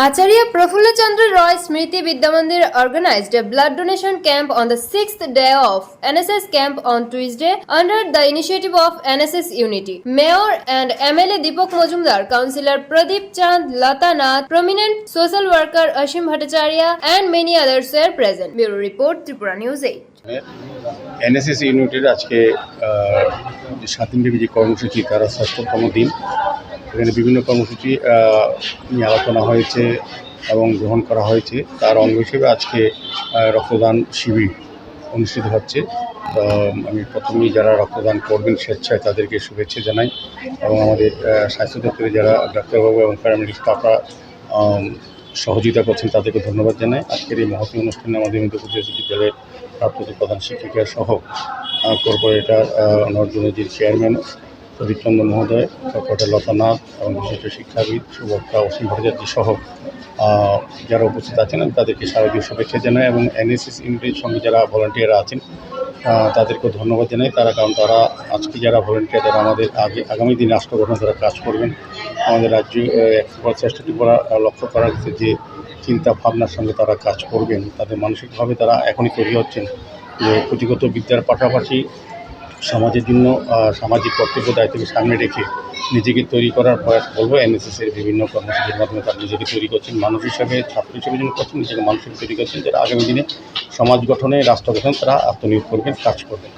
Acharya Prafulla Chandra Roy Smriti Vidya Mandir organized a blood donation camp on the sixth day of NSS camp on Tuesday under the initiative of NSS Unity. Mayor and MLA Deepak Majumdar, Councillor Pradeep Chand Lata Nath, prominent social worker Ashim Bhattacharya and many others were present. Bureau Report Tripura News 8. NSS ইউনিটের আজকে সাত দিনব্যাপী যে কর্মসূচি তার ষষ্ঠতম দিন এখানে বিভিন্ন কর্মসূচি নিয়ে আলোচনা হয়েছে এবং গ্রহণ করা হয়েছে। তার অঙ্গ হিসেবে আজকে রক্তদান শিবির অনুষ্ঠিত হচ্ছে। তো আমি প্রথমেই যারা রক্তদান করবেন স্বেচ্ছায় তাদেরকে শুভেচ্ছা জানাই এবং আমাদের স্বাস্থ্য দপ্তরে যারা ডাক্তারবাবু এবং প্যারামেডিক স্টাফরা সহযোগিতা করছেন তাদেরকে ধন্যবাদ জানাই। আজকের এই মহতী অনুষ্ঠানে আমাদের মধ্যপ্রদেশ বিদ্যালয়ের প্রাপ্ত প্রধান শিক্ষিকা সহ কর্পোরেটর নর্দনজির চেয়ারম্যান প্রদীপ চন্দ্র মহোদয় কর্পোরেটর লতানাথ এবং বিশিষ্ট শিক্ষাবিদ সুবক্তা অসীম ভট্টাচার্য সহ যারা উপস্থিত আছেন তাদেরকে শারদীয় শুভেচ্ছা জানাই এবং এনএসএস ইউনিটের সঙ্গে যারা ভলান্টিয়ার আছেন তাদেরকেও ধন্যবাদ জানাই। তারা কারণ তারা আজকে যারা ভলেন্টিয়ার তারা আমাদের আগে আগামী দিনে রাষ্ট্র গঠনে তারা কাজ করবেন। আমাদের রাজ্য একশো করা লক্ষ্য করা গেছে যে চিন্তা ভাবনার সঙ্গে তারা কাজ করবেন। তাদের মানসিকভাবে তারা এখনই তৈরি হচ্ছেন। যে পুঁথিগত বিদ্যার পাশাপাশি সমাজের জন্য সামাজিক কর্তব্য দায়িত্বকে সামনে রেখে নিজেকে তৈরি করার প্রয়াস বলব। এনএসএসের বিভিন্ন কর্মসূচির মাধ্যমে তারা নিজেকে তৈরি করছেন, মানুষ হিসাবে, ছাত্র হিসেবে যিনি করছেন, নিজেকে মানুষ হিসেবে তৈরি করছেন, যারা আগামী দিনে সমাজ গঠনে, রাষ্ট্র গঠনে তারা আত্মনিয়োগ করবেন, কাজ করবেন।